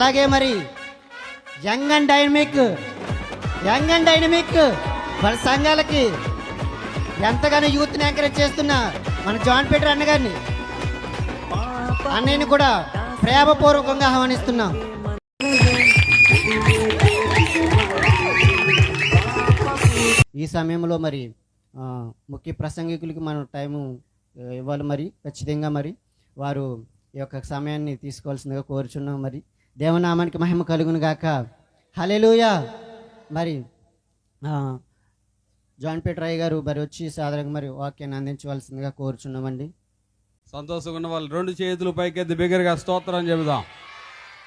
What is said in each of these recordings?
అలాగే మరి young and dynamic young and dynamic మన సంఘాలకి ఎంతగానో యూత్ని ఎంకరేజ్ చేస్తున్న మన జాన్ పీటర్ అన్నగారిని. అన్నయ్యని కూడా ప్రేమపూర్వకంగా ఆహ్వానిస్తున్నాం. ఈ సమయంలో మరి ముఖ్య ప్రసంగికులకి మనం టైము ఇవ్వాలి మరి ఖచ్చితంగా మరి వారు ఈ యొక్క సమయాన్ని తీసుకోవాల్సిందిగా కోరుచున్నాం మరి. దేవనామానికి మహిమ కలుగును గాక హలెలుయా మరి ఆ, జాన్ పీటరయ్య గారు మరి వచ్చి సాధారణంగా మరి వాక్యాన్ని అందించవలసిందిగా కోరుచున్నామండి. సంతోషంగా ఉన్న వాళ్ళు రెండు చేతులు పైకెత్తి బిగ్గరగా స్తోత్రం చెబుదాం.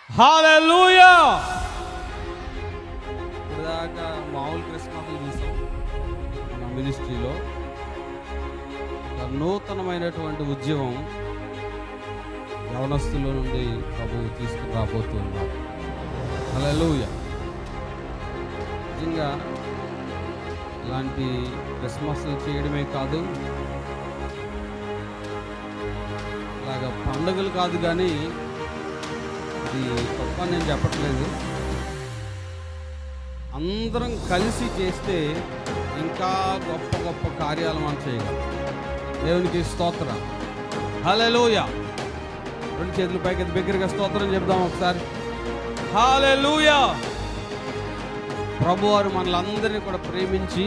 హాలూయా ఇప్పుడు దాకా మామూలు క్రిస్మస్ చూసాం. మన మినిస్ట్రీలో నూతనమైనటువంటి ఉద్యమం యవనస్తుల నుండి ప్రభు తీసుకుని రాబోతున్నారు. హల్లెలూయా. నిజంగా ఇలాంటి క్రిస్మస్లు చేయడమే కాదు అలాగా పండుగలు కాదు కానీ ఇది గొప్ప నేను చెప్పట్లేదు. అందరం కలిసి చేస్తే ఇంకా గొప్ప గొప్ప కార్యాలు మనం చేయగలం. దేవునికి స్తోత్రం. హలెలూయ రెండు చేతుల పైకి దగ్గరగా స్తోత్రం చెప్దాం ఒకసారి. హాలెలూయ! ప్రభు వారు మనలందరినీ కూడా ప్రేమించి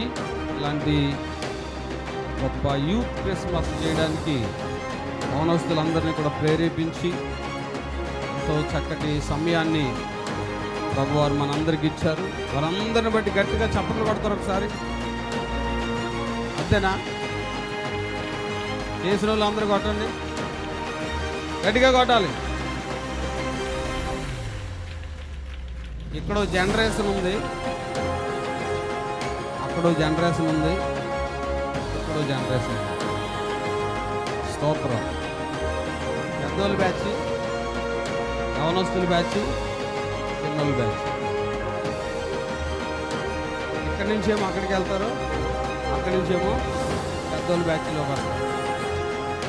ఇలాంటి గొప్ప యూత్ క్రిస్మస్ చేయడానికి మౌనస్తులందరినీ కూడా ప్రేరేపించి ఎంతో చక్కటి సమయాన్ని ప్రభువారు మనందరికి ఇచ్చారు. వారందరిని బట్టి గట్టిగా చప్పట్లు కొడతారు ఒకసారి. అంతేనా? చేసిన వాళ్ళు అందరూ కొట్టండి. గట్టిగా కొట్టాలి. ఇక్కడ జనరేషన్ ఉంది. అక్కడ జనరేషన్ ఉంది. ఇక్కడ జనరేషన్ స్తోత్రం పెద్దోళ్ళ బ్యాచ్ యవనస్తుల బ్యాచ్ చిన్నోళ్ళ బ్యాచ్ ఇక్కడి నుంచేమో అక్కడికి వెళ్తారు అక్కడి నుంచేమో పెద్దోళ్ళ బ్యాచ్లో పడతారు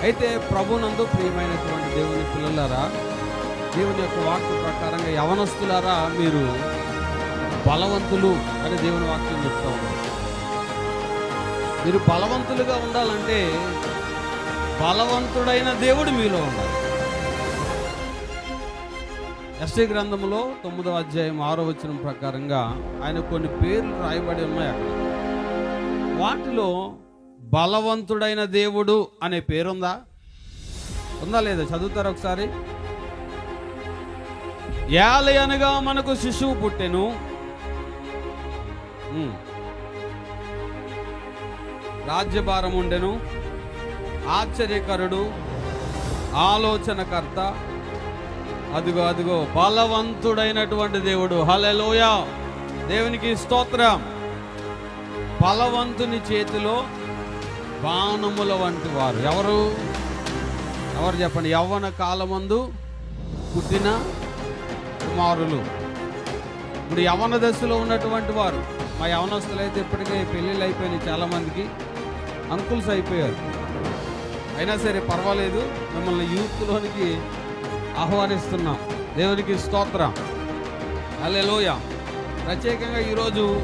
అయితే ప్రభునందు ప్రియమైనటువంటి దేవుని పిల్లలారా దేవుని యొక్క వాక్య ప్రకారంగా యవనస్తులారా మీరు బలవంతులు అని దేవుని వాక్యం చెప్తా మీరు బలవంతులుగా ఉండాలంటే బలవంతుడైన దేవుడు మీలో ఉండాలి. ఎస్టీ గ్రంథంలో తొమ్మిదవ అధ్యాయం ఆరో వచనం ప్రకారంగా ఆయన కొన్ని పేర్లు రాయబడి ఉన్నాయి అక్కడ. వాటిలో బలవంతుడైన దేవుడు అనే పేరుందా? ఉందా లేదా? చదువుతారా ఒకసారి? యాలి అనగా మనకు శిశువు పుట్టెను. రాజ్యభారం ఉండెను. ఆశ్చర్యకరుడు ఆలోచనకర్త. అదిగో అదిగో బలవంతుడైనటువంటి దేవుడు. హలెలోయ దేవునికి స్తోత్రం. బలవంతుని చేతిలో బాణముల వంటి వారు. ఎవరు? ఎవరు చెప్పండి? యవ్వన కాలమందు పుట్టిన కుమారులు. ఇప్పుడు యవన దశలో ఉన్నటువంటి వారు. మా యవనస్తులు అయితే ఇప్పటికే పెళ్ళిళ్ళు అయిపోయినాయి చాలామందికి. అంకుల్స్ అయిపోయారు. అయినా సరే పర్వాలేదు. మిమ్మల్ని యూత్లోనికి ఆహ్వానిస్తున్నాం. దేవునికి స్తోత్రం. అల్లెలోయ ప్రత్యేకంగా ఈరోజు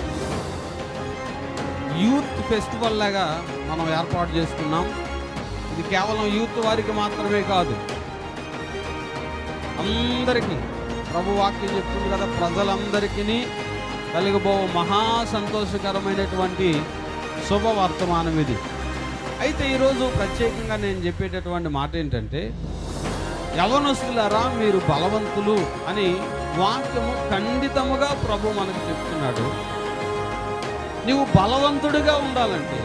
యూత్ ఫెస్టివల్ లాగా మనం ఏర్పాటు చేసుకున్నాం. ఇది కేవలం యూత్ వారికి మాత్రమే కాదు. అందరికీ ప్రభు వాక్యం చెప్తుంది కదా ప్రజలందరికీ కలిగబో మహా సంతోషకరమైనటువంటి శుభవర్తమానం ఇది. అయితే ఈరోజు ప్రత్యేకంగా నేను చెప్పేటటువంటి మాట ఏంటంటే యవనస్తులారా మీరు బలవంతులు అని వాక్యము ఖండితముగా ప్రభు మనకు చెప్తున్నాడు. నీవు బలవంతుడిగా ఉండాలంటే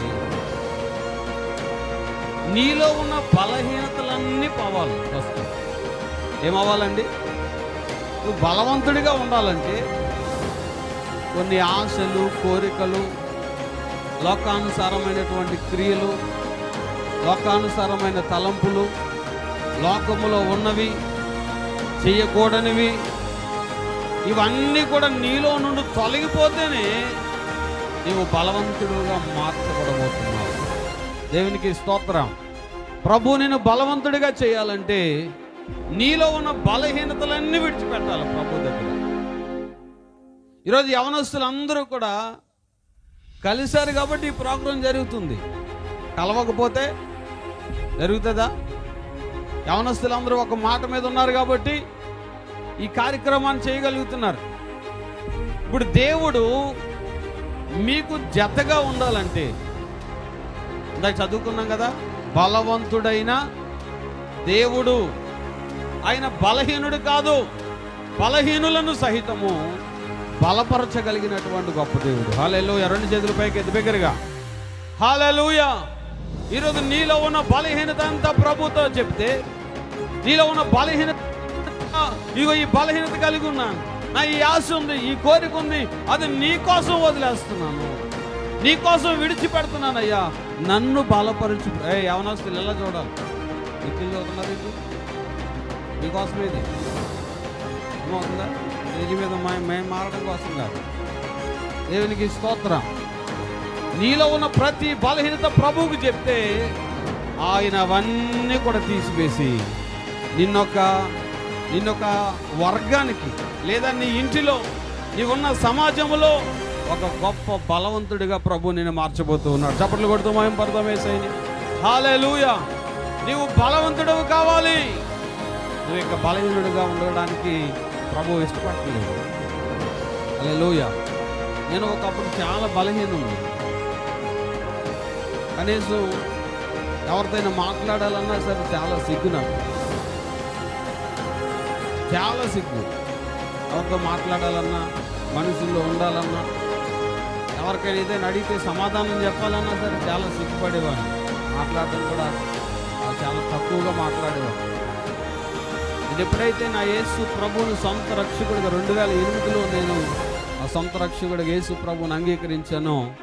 నీలో ఉన్న బలహీనతలన్నీ పోవాలి ఫస్ట్. ఏమవ్వాలండి? నువ్వు బలవంతుడిగా ఉండాలంటే కొన్ని ఆశలు కోరికలు లోకానుసారమైనటువంటి క్రియలు లోకానుసారమైన తలంపులు లోకములో ఉన్నవి చేయకూడనివి ఇవన్నీ కూడా నీలో నుండి తొలగిపోతేనే నీవు బలవంతుడుగా మార్చబడబోతున్నావు. దేవునికి స్తోత్రం. ప్రభు నేను బలవంతుడిగా చేయాలంటే నీలో ఉన్న బలహీనతలన్నీ విడిచిపెట్టాలి ప్రభు దగ్గర. ఈరోజు యవనస్తులందరూ కూడా కలిశారు కాబట్టి ఈ ప్రోగ్రాం జరుగుతుంది. కలవకపోతే జరుగుతుందా? యవనస్తులు అందరూ ఒక మాట మీద ఉన్నారు కాబట్టి ఈ కార్యక్రమాన్ని చేయగలుగుతున్నారు. ఇప్పుడు దేవుడు మీకు జతగా ఉండాలంటే ఇందాక చదువుకున్నాం కదా బలవంతుడైన దేవుడు. ఆయన బలహీనుడు కాదు బలహీనులను సహితము బలపరచగలిగినటువంటి గొప్ప దేవుడు. హాలెలూయ రెండు చేతుల పైకి ఎద్దు బిగ్గరగా ఈరోజు నీలో ఉన్న బలహీనత అంతా ప్రభుతో చెప్తే నీలో ఉన్న బలహీనత ఇగో ఈ బలహీనత కలిగి ఉన్నాను. నా ఈ ఆశ ఉంది ఈ కోరిక ఉంది. అది నీ కోసం వదిలేస్తున్నాను. నీ కోసం విడిచిపెడుతున్నానయ్యా నన్ను బలపరచు. ఏ యవనస్తులు ఎలా చూడాలి. ఎక్కిలు చదువుతున్నారు ఇది మీకోసం ఇది. ఏమవుతుందా? స్టేజ్ మీద మేము మారడం కోసం కాదు. దేవునికి స్తోత్రం. నీలో ఉన్న ప్రతి బలహీనత ప్రభువుకు చెప్తే ఆయన అవన్నీ కూడా తీసివేసి నిన్నొక నిన్నొక వర్గానికి లేదా నీ ఇంటిలో నీవున్న సమాజంలో ఒక గొప్ప బలవంతుడిగా ప్రభు నేను మార్చబోతూ ఉన్నాడు. చప్పట్లు కొడుతూ మేము పడతాం హాలే హాలే నీవు బలవంతుడవు కావాలి. నువ్వు ఇక బలహీనుడిగా ఉండడానికి ప్రభు ఇష్టపడలేదు అలే నేను ఒకప్పుడు చాలా బలహీనుడు కనీసం ఎవరిదైనా మాట్లాడాలన్నా సరే చాలా సిగ్గు నాకు. చాలా సిగ్గు. ఎవరితో మాట్లాడాలన్నా మనుషుల్లో ఉండాలన్నా ఎవరికైనా ఏదైనా అడిగితే సమాధానం చెప్పాలన్నా సరే చాలా సిగ్గుపడేవాడిని. మాట్లాడడం కూడా చాలా తక్కువగా మాట్లాడేవాడు ఇది ఎప్పుడైతే నా యేసు ప్రభువుని సొంత రక్షకుడిగా రెండు వేల ఎనిమిదిలో నేను ఆ సొంత రక్షకుడిగా యేసు ప్రభువుని అంగీకరించానో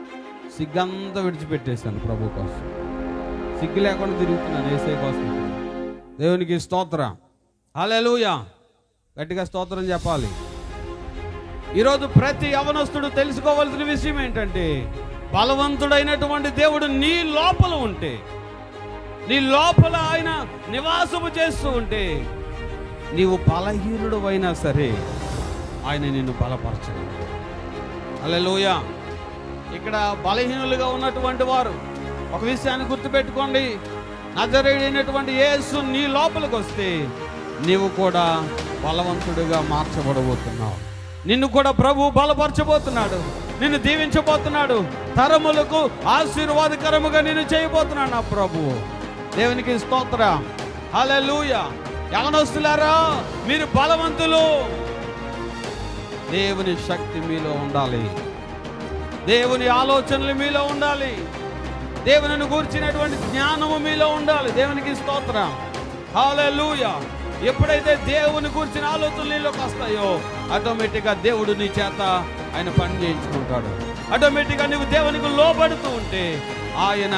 సిగ్గంతా విడిచిపెట్టేశాను ప్రభు కోసం. సిగ్గు లేకుండా తిరుగుతున్నాను ఏసే కోసం. దేవునికి స్తోత్ర. హలో గట్టిగా స్తోత్రం చెప్పాలి. ఈరోజు ప్రతి యవనస్తుడు తెలుసుకోవాల్సిన విషయం ఏంటంటే బలవంతుడైనటువంటి దేవుడు నీ లోపల ఉంటే నీ లోపల ఆయన నివాసము చేస్తూ ఉంటే నీవు బలహీనుడు అయినా సరే ఆయన నిన్ను బలపరచగలడు అలెలోయ ఇక్కడ బలహీనులుగా ఉన్నటువంటి వారు ఒక విషయాన్ని గుర్తుపెట్టుకోండి. నజరేడైనటువంటి యేసు నీ లోపలికి వస్తే నీవు కూడా బలవంతుడిగా మార్చబడబోతున్నావు. నిన్ను కూడా ప్రభు బలపరచబోతున్నాడు. నిన్ను దీవించబోతున్నాడు. తరములకు ఆశీర్వాదకరముగా నేను చేయబోతున్నాను నా ప్రభు. దేవునికి స్తోత్ర. లూయ యవనస్తులారా మీరు బలవంతులు. దేవుని శక్తి మీలో ఉండాలి. దేవుని ఆలోచనలు మీలో ఉండాలి. దేవుని గూర్చినటువంటి జ్ఞానము మీలో ఉండాలి. దేవునికి స్తోత్రం. హాలూయ ఎప్పుడైతే దేవుని గూర్చిన ఆలోచనలు నీలోకి వస్తాయో ఆటోమేటిక్గా దేవుడు నీ చేత ఆయన పని చేయించుకుంటాడు. ఆటోమేటిక్గా నువ్వు దేవునికి లోబడుతూ ఉంటే ఆయన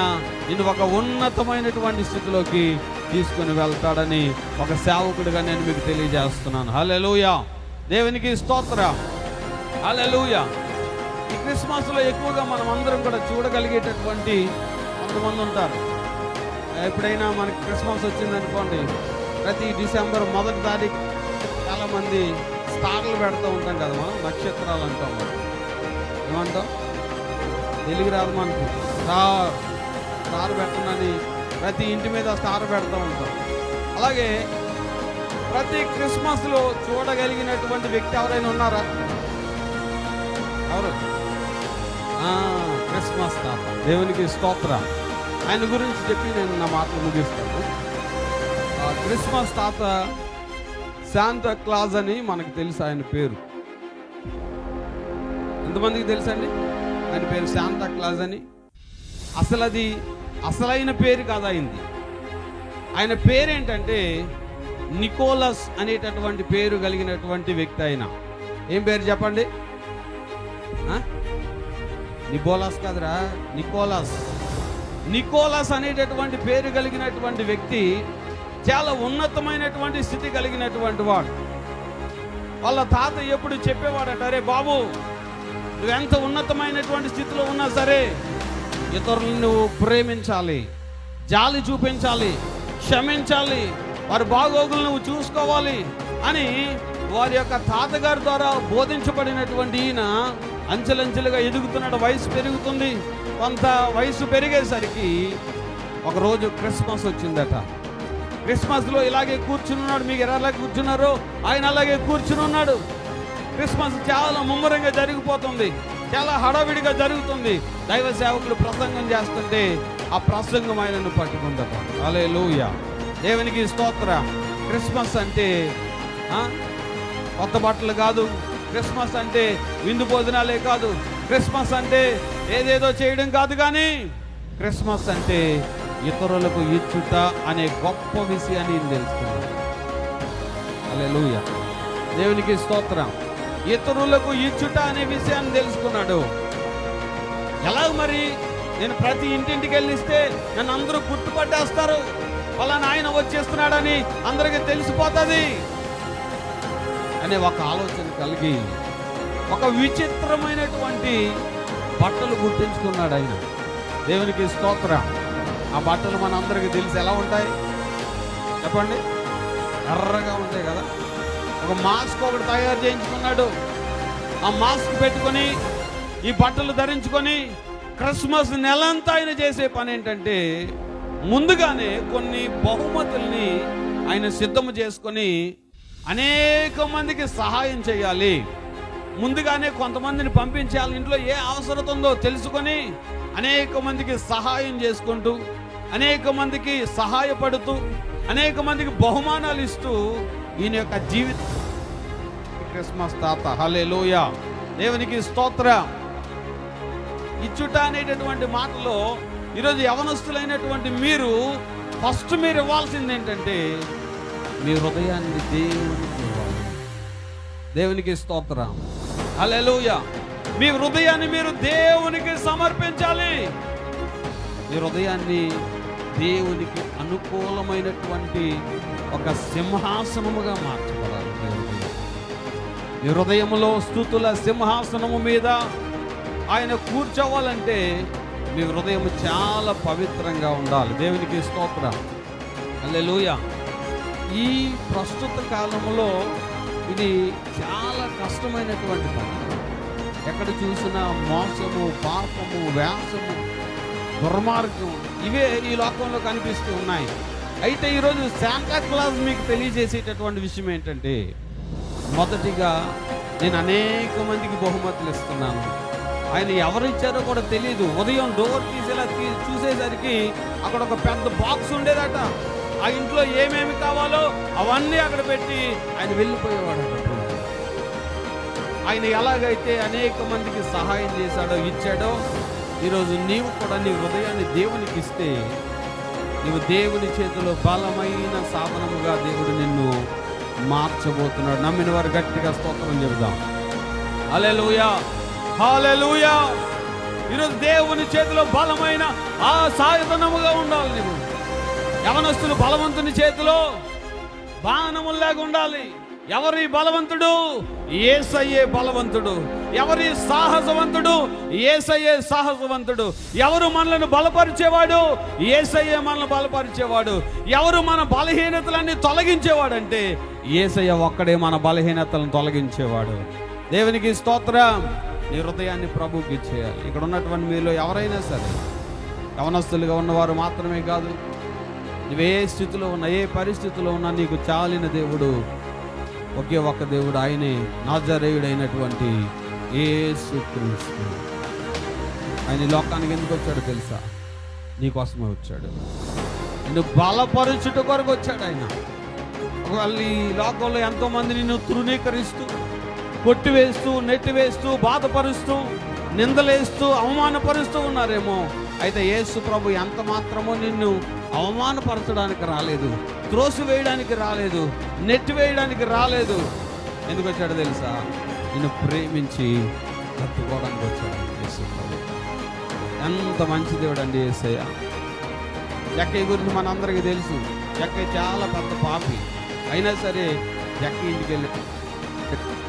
నేను ఒక ఉన్నతమైనటువంటి స్థితిలోకి తీసుకుని వెళ్తాడని ఒక సేవకుడిగా నేను మీకు తెలియజేస్తున్నాను. హల్లెలూయా దేవునికి స్తోత్ర. హల్లెలూయా ఈ క్రిస్మస్లో ఎక్కువగా మనం అందరం కూడా చూడగలిగేటటువంటి కొంతమంది ఉంటారు. ఎప్పుడైనా మనకి క్రిస్మస్ వచ్చిందనుకోండి ప్రతి డిసెంబర్ మొదటి తారీఖు చాలా మంది స్టార్లు పెడుతూ ఉంటాం కదా మనం నక్షత్రాలు అంటాం మనం. ఏమంటాం? తెలుగు రాదు మనకి. స్టార్ స్టార్ పెట్టనని ప్రతి ఇంటి మీద స్టార్ పెడుతూ ఉంటాం. అలాగే ప్రతి క్రిస్మస్లో చూడగలిగినటువంటి వ్యక్తి ఎవరైనా ఉన్నారా? ఎవరు? క్రిస్మస్ తాత. దేవునికి స్తోత్ర. ఆయన గురించి చెప్పి నేను నా మాటలు ముగిస్తాను. క్రిస్మస్ తాత శాంతా క్లాజ్ అని మనకు తెలుసు ఆయన పేరు. ఎంతమందికి తెలుసండి? ఆయన పేరు శాంతా క్లాజ్ అని. అసలు అది అసలైన పేరు కాదు అయింది ఆయన పేరేంటంటే నికోలస్ అనేటటువంటి పేరు కలిగినటువంటి వ్యక్తి ఆయన. ఏం పేరు చెప్పండి? నికోలస్ కాదురా నికోలస్. నికోలస్ అనేటటువంటి పేరు కలిగినటువంటి వ్యక్తి చాలా ఉన్నతమైనటువంటి స్థితి కలిగినటువంటి వాడు. వాళ్ళ తాత ఎప్పుడు చెప్పేవాడట అరే బాబు నువ్వెంత ఉన్నతమైనటువంటి స్థితిలో ఉన్నా సరే ఇతరులను నువ్వు ప్రేమించాలి జాలి చూపించాలి క్షమించాలి వారి బాగోగులు నువ్వు చూసుకోవాలి అని వారి యొక్క తాతగారి ద్వారా బోధించబడినటువంటి ఈయన అంచెలంచెలుగా ఎదుగుతున్నాడు. వయసు పెరుగుతుంది. కొంత వయసు పెరిగేసరికి ఒకరోజు క్రిస్మస్ వచ్చిందట. క్రిస్మస్లో ఇలాగే కూర్చుని ఉన్నాడు మీకు ఎలా కూర్చున్నారో? ఆయన అలాగే కూర్చుని ఉన్నాడు క్రిస్మస్ చాలా ముమ్మరంగా జరిగిపోతుంది. చాలా హడావిడిగా జరుగుతుంది. దైవ సేవకులు ప్రసంగం చేస్తుంటే ఆ ప్రసంగం ఆయనను పట్టుకుందట. అలే దేవునికి స్తోత్ర. క్రిస్మస్ అంటే కొత్త బట్టలు కాదు. క్రిస్మస్ అంటే విందు భోజనాలే కాదు. క్రిస్మస్ అంటే ఏదేదో చేయడం కాదు కానీ క్రిస్మస్ అంటే ఇతరులకు ఇచ్చుట అనే గొప్ప విషయాన్ని ఈయన తెలుసుకున్నాడు. అలే దేవునికి స్తోత్రం. ఇతరులకు ఇచ్చుట అనే విషయాన్ని తెలుసుకున్నాడు. ఎలా మరి నేను ప్రతి ఇంటింటికి వెళ్ళిస్తే నన్ను అందరూ గుర్తుపట్టేస్తారు. వాళ్ళని ఆయన వచ్చేస్తున్నాడని అందరికీ తెలిసిపోతుంది. అనే ఒక ఆలోచన కలిగి ఒక విచిత్రమైనటువంటి బట్టలు గుర్తించుకున్నాడు ఆయన. దేవునికి స్తోత్రం. ఆ బట్టలు మన అందరికీ తెలిసి ఎలా ఉంటాయి? చెప్పండి. ఎర్రగా ఉంటాయి కదా. ఒక మాస్క్ ఒకటి తయారు చేయించుకున్నాడు. ఆ మాస్క్ పెట్టుకొని ఈ బట్టలు ధరించుకొని క్రిస్మస్ నెలంతా ఆయన చేసే పని ఏంటంటే ముందుగానే కొన్ని బహుమతుల్ని ఆయన సిద్ధము చేసుకొని అనేక మందికి సహాయం చేయాలి. ముందుగానే కొంతమందిని పంపించాలి ఇంట్లో ఏ అవసరత ఉందో తెలుసుకొని అనేక మందికి సహాయం చేసుకుంటూ అనేక మందికి సహాయపడుతూ అనేక మందికి బహుమానాలు ఇస్తూ ఈయన యొక్క జీవిత క్రిస్మస్ తాత. హలే దేవునికి స్తోత్ర. ఇచ్చుట అనేటటువంటి మాటలో ఈరోజు యవనస్తులైనటువంటి మీరు ఫస్ట్ మీరు ఇవ్వాల్సింది ఏంటంటే మీ హృదయాన్ని దేవునికి ఇవ్వాలి దేవునికి స్తోత్రం. హల్లెలూయా. మీ హృదయాన్ని మీరు దేవునికి సమర్పించాలి. మీ హృదయాన్ని దేవునికి అనుకూలమైనటువంటి ఒక సింహాసనముగా మార్చబడాలి. మీ హృదయం. హృదయములో స్థుతుల సింహాసనము మీద ఆయన కూర్చోవాలంటే మీ హృదయం చాలా పవిత్రంగా ఉండాలి. దేవునికి స్తోత్రం. అల్లెలుయ ఈ ప్రస్తుత కాలంలో ఇది చాలా కష్టమైనటువంటి పని. ఎక్కడ చూసినా మోసము పాపము వ్యాసము దుర్మార్గం ఇవే ఈ లోకంలో కనిపిస్తూ ఉన్నాయి. అయితే ఈరోజు శాంతాక్లాస్ మీకు తెలియజేసేటటువంటి విషయం ఏంటంటే మొదటిగా నేను అనేక మందికి బహుమతులు ఇస్తున్నాను. ఆయన ఎవరు ఇచ్చారో కూడా తెలియదు ఉదయం డోర్ తీసేలా చూసేసరికి అక్కడ ఒక పెద్ద బాక్స్ ఉండేదట. ఆ ఇంట్లో ఏమేమి కావాలో అవన్నీ అక్కడ పెట్టి ఆయన వెళ్ళిపోయేవాడు ఆయన ఎలాగైతే అనేక మందికి సహాయం చేశాడో ఇచ్చాడో ఈరోజు నీవు కూడా నీ హృదయాన్ని దేవునికి ఇస్తే నీవు దేవుని చేతిలో బలమైన సాధనముగా దేవుడు నిన్ను మార్చబోతున్నాడు. నమ్మిన వారు గట్టిగా స్తోత్రం చెబుదాం. అలెలుయా హల్లెలూయా! ఈరోజు దేవుని చేతిలో బలమైన ఆ సాధనముగా ఉండాలి నీవు. యవనస్తులు బలవంతుని చేతిలో బాణముల్లాగా ఉండాలి. ఎవరి బలవంతుడు? ఏసయ్యే బలవంతుడు. ఎవరి సాహసవంతుడు? ఏసయ్యే సాహసవంతుడు. ఎవరు మనలను బలపరిచేవాడు? ఏసయ్యే మనల్ని బలపరిచేవాడు. ఎవరు మన బలహీనతలన్నీ తొలగించేవాడంటే ఏసయ్య ఒక్కడే మన బలహీనతలను తొలగించేవాడు. దేవునికి స్తోత్రం. నీ హృదయాన్ని ప్రభుకి చేయాలి ఇక్కడ ఉన్నటువంటి మీలో ఎవరైనా సరే యవనస్తులుగా ఉన్నవారు మాత్రమే కాదు నువ్వే స్థితిలో ఉన్నా ఏ పరిస్థితిలో ఉన్నా నీకు చాలిన దేవుడు ఒకే ఒక్క దేవుడు ఆయనే నాజరేయుడైనటువంటి యేసుక్రీస్తు ఆయన ఈ లోకానికి ఎందుకు వచ్చాడో తెలుసా? నీకోసమే వచ్చాడు. నిన్ను బలపరుచుట కొరకు వచ్చాడు ఆయన. ఒకవేళ ఈ లోకంలో ఎంతోమంది నిన్ను తృణీకరిస్తూ కొట్టివేస్తూ నెట్టివేస్తూ బాధపరుస్తూ నిందలేస్తూ అవమానపరుస్తూ ఉన్నారేమో అయితే యేసు ప్రభు ఎంత మాత్రమో నిన్ను అవమానపరచడానికి రాలేదు. త్రోసు వేయడానికి రాలేదు నెట్ వేయడానికి రాలేదు. ఎందుకు వచ్చాడు తెలుసా? నిన్ను ప్రేమించి కట్టుకోవడానికి వచ్చాడు ఎంత మంచి దేవుడు అండి ఏసయ్య. ఎక్కయ్య గురించి మనందరికీ తెలుసు. ఎక్కయ్య చాలా పెద్ద పాపి. అయినా సరే ఎక్క ఇంటికి వెళ్ళి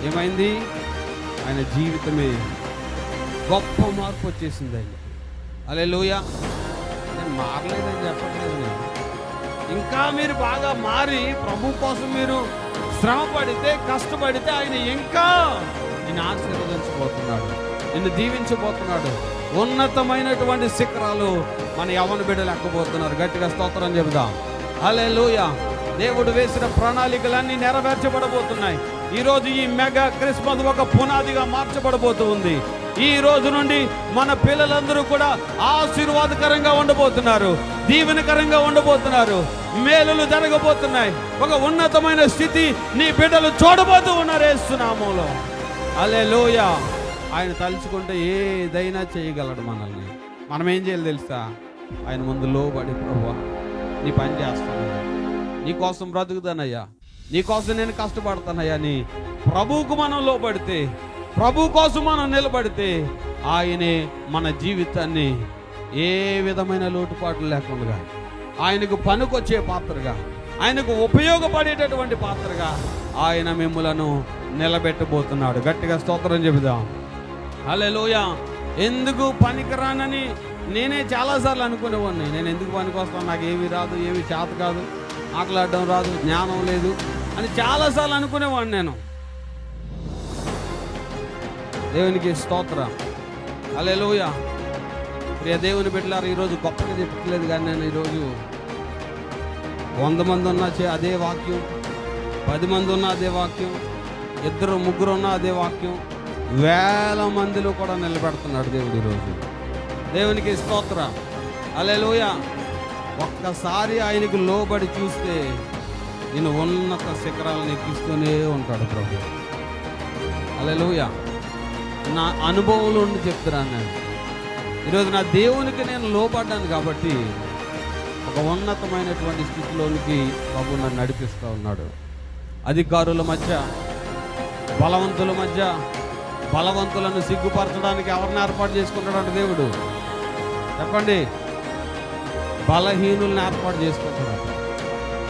ఏమైంది? ఆయన జీవితమే గొప్ప మార్పు వచ్చేసింది ఆయన అలే లోయ నేను మారలేదని చెప్పట్లేదు ఇంకా మీరు బాగా మారి ప్రభు కోసం మీరు శ్రమ పడితే కష్టపడితే ఆయన ఇంకా నిన్ను ఆశీర్వదించబోతున్నాడు నిన్ను దీవించబోతున్నాడు. ఉన్నతమైనటువంటి శిఖరాలు మన యవన బిడ్డలు ఎక్కబోతున్నారు గట్టిగా స్తోత్రం చెబుదాం. అలే లూయ దేవుడు వేసిన ప్రణాళికలన్నీ నెరవేర్చబడబోతున్నాయి. ఈరోజు ఈ మెగా క్రిస్మస్ ఒక పునాదిగా మార్చబడబోతూ ఉంది. ఈ రోజు నుండి మన పిల్లలందరూ కూడా ఆశీర్వాదకరంగా ఉండబోతున్నారు దీవెనకరంగా ఉండబోతున్నారు మేలులు జరగబోతున్నాయి. ఒక ఉన్నతమైన స్థితి నీ బిడ్డలు చూడబోతూ ఉన్నారు అలే అలే ఆయన తలుచుకుంటే ఏదైనా చేయగలడు మనల్ని. మనం ఏం చేయాలి తెలుసా? ఆయన ముందు లోబడి ప్రభా నీ పని చేస్తాను నీ కోసం బ్రతుకుతానయ్యా. నీ కోసం నేను కష్టపడతానయ్యా. అని ప్రభువుకు మనం లోబడితే ప్రభు కోసం మనం నిలబడితే ఆయనే మన జీవితాన్ని ఏ విధమైన లోటుపాట్లు లేకుండా ఆయనకు పనికొచ్చే పాత్రగా ఆయనకు ఉపయోగపడేటటువంటి పాత్రగా ఆయన మిమ్మలను నిలబెట్టబోతున్నాడు. గట్టిగా స్తోత్రం చెబుదాం. హల్లెలూయ. ఎందుకు పనికిరానని నేనే చాలాసార్లు అనుకునేవాడిని నేను ఎందుకు పనికొస్తాను? నాకు ఏమి రాదు ఏమి చేత కాదు. మాట్లాడడం రాదు జ్ఞానం లేదు అని చాలాసార్లు అనుకునేవాడిని నేను. దేవునికి స్తోత్రం. హల్లెలూయ. ప్రియ దేవుని బిడ్డలారు ఈరోజు గొప్పగా చెప్పట్లేదు కానీ నేను ఈరోజు వంద మంది ఉన్నా చే- అదే వాక్యం పది మంది ఉన్న అదే వాక్యం ఇద్దరు ముగ్గురు ఉన్నా అదే వాక్యం వేల మందిలో కూడా నిలబెడుతున్నాడు దేవుడు ఈరోజు. దేవునికి స్తోత్ర. అలెలోయ ఒక్కసారి ఆయనకు లోబడి చూస్తే నేను ఉన్నత శిఖరాలను ఎక్కిస్తూనే ఉంటాడు ప్రభు. అలెలోయ నా అనుభవంలో ఉండి చెప్తున్నాను నేను. ఈరోజు నా దేవునికి నేను లోపడ్డాను కాబట్టి ఒక ఉన్నతమైనటువంటి స్థితిలోనికి బాబు నన్ను నడిపిస్తూ ఉన్నాడు. అధికారుల మధ్య బలవంతుల మధ్య బలవంతులను సిగ్గుపరచడానికి ఎవరిని ఏర్పాటు చేసుకుంటాడు దేవుడు. చెప్పండి. బలహీనుల్ని ఏర్పాటు చేసుకుంటున్నాడు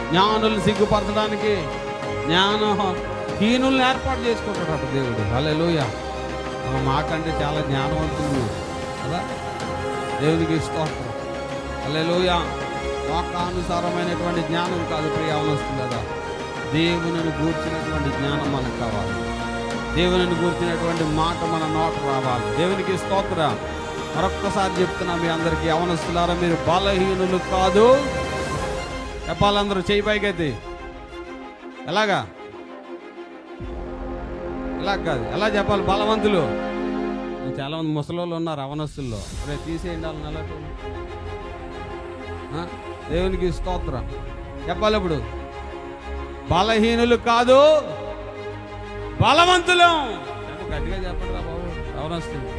జ్ఞానుల్ని సిగ్గుపరచడానికి జ్ఞాన హీనుల్ని ఏర్పాటు చేసుకుంటున్నాడు దేవుడు. హల్లెలూయా. మాకంటే చాలా జ్ఞానవంతులు కదా? దేవునికి స్తోత్రం. హల్లెలూయా. లోకానుసారమైనటువంటి జ్ఞానం కాదు ప్రియావనొస్తుంది కదా? దేవునిని గూర్చినటువంటి జ్ఞానం మనకు కావాలి. దేవునిని గూర్చినటువంటి మాట మన నోట రావాలి. దేవునికి స్తోత్ర. మరొక్కసారి చెప్తున్నా మీ అందరికీ యవనస్తులారా మీరు బలహీనులు కాదు. చెప్పాలందరూ చేయి పైకైతే ఎలాగా? ఇలా కాదు. ఎలా చెప్పాలి? బలవంతులు. చాలా మంది ముసలోళ్ళు ఉన్నారు అవనస్తుల్లో. రే తీసేయండి వాళ్ళు అలా దేవునికి స్తోత్రం. చెప్పాలి ఇప్పుడు. బలహీనులు కాదు బలవంతులం. గట్టిగా చెప్పండి రా బాబు. అవనస్తుంది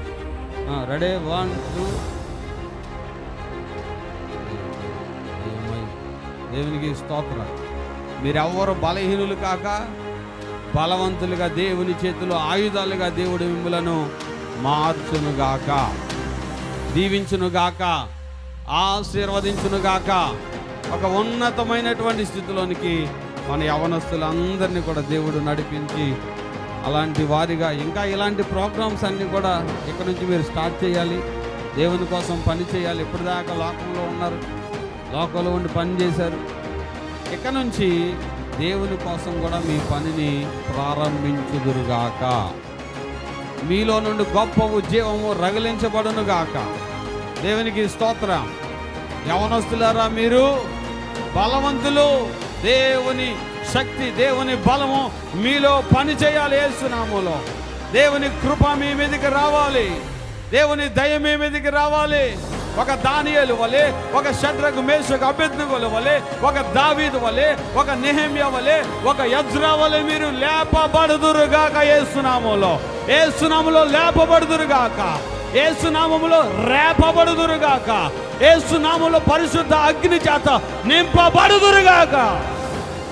రెడీ? One two. దేవునికి స్తోత్రం. మీరెవ్వరు బలహీనులు కాక బలవంతులుగా దేవుని చేతిలో ఆయుధాలుగా దేవుడు మిమ్మలను మార్చునుగాక. దీవించునుగాక. ఆశీర్వదించునుగాక. ఒక ఉన్నతమైనటువంటి స్థితిలోనికి మన యవనస్తులందరినీ కూడా దేవుడు నడిపించి అలాంటి వారిగా ఇంకా ఇలాంటి ప్రోగ్రామ్స్ అన్నీ కూడా ఇక్కడ నుంచి మీరు స్టార్ట్ చేయాలి. దేవుని కోసం పని చేయాలి. ఇప్పటిదాకా లోకంలో ఉన్నారు. లోకంలో ఉండి పని చేశారు. ఇక నుంచి దేవుని కోసం కూడా మీ పనిని ప్రారంభించుదురుగాక. మీలో నుండి గొప్ప ఉద్యోగము రగిలించబడునుగాక దేవునికి స్తోత్రం. యవనస్తులారా మీరు బలవంతులు. దేవుని శక్తి దేవుని బలము మీలో పని చేయాలి ఏసునాములో దేవుని కృప మీ మీదకి రావాలి. దేవుని దయ మీ మీదకి రావాలి. ఒక దానియలు వలె ఒక షడ్రకు మేషకు అభ్యర్థుల వలె ఒక దావీదు వలె ఒక నిహమ్య వలె ఒక యజ్రా వలె మీరు లేపబడుదురుగాక ఏసునామములో ఏసునామములో లేపబడుదురుగాక ఏసునామములో రేపబడుదురుగాక ఏసునామంలో పరిశుద్ధ అగ్ని చేత నింపబడుదురుగాక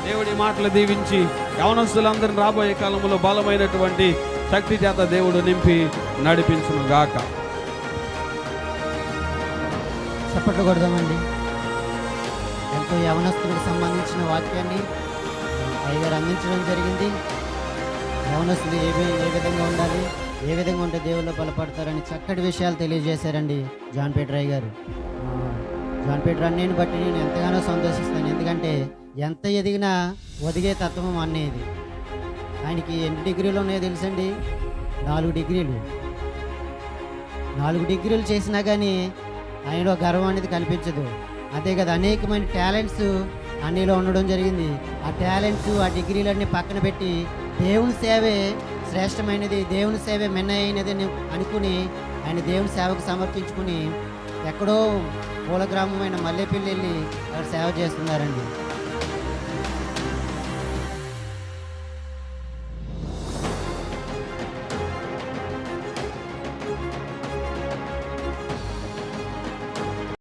దేవుడి మాటలు దీవించి యవనస్తులందరిని రాబోయే కాలంలో బలమైనటువంటి శక్తి చేత దేవుడు నింపి నడిపించును గాక. చప్పట్లు కొడదామండి. ఎంతో యవనస్తులకు సంబంధించిన వాక్యాన్ని అయ్యగారు అందించడం జరిగింది. యవనస్తులు ఏ ఏ విధంగా ఉండాలి ఏ విధంగా ఉంటే దేవుళ్ళు బలపడతారని చక్కటి విషయాలు తెలియజేశారండి జాన్ పీటరాయ్ గారు జాన్ పీటర్ అన్నయ్యని బట్టి నేను ఎంతగానో సంతోషిస్తాను. ఎందుకంటే ఎంత ఎదిగినా ఒదిగే తత్వం అన్నయ్యది. ఆయనకి ఎన్ని డిగ్రీలు ఉన్నాయో తెలుసండి? నాలుగు డిగ్రీలు. నాలుగు డిగ్రీలు చేసినా కానీ ఆయనలో గర్వం అనేది కనిపించదు. అదే కదా అనేకమైన టాలెంట్స్ అన్నిలో ఉండడం జరిగింది. ఆ టాలెంట్స్ ఆ డిగ్రీలన్నీ పక్కన పెట్టి దేవుని సేవే శ్రేష్టమైనది దేవుని సేవే మెన్నైనది అని అనుకుని ఆయన దేవుని సేవకు సమర్పించుకుని ఎక్కడో మూల గ్రామమైన మల్లెపల్లి వెళ్ళి అక్కడ సేవ చేస్తున్నారండి.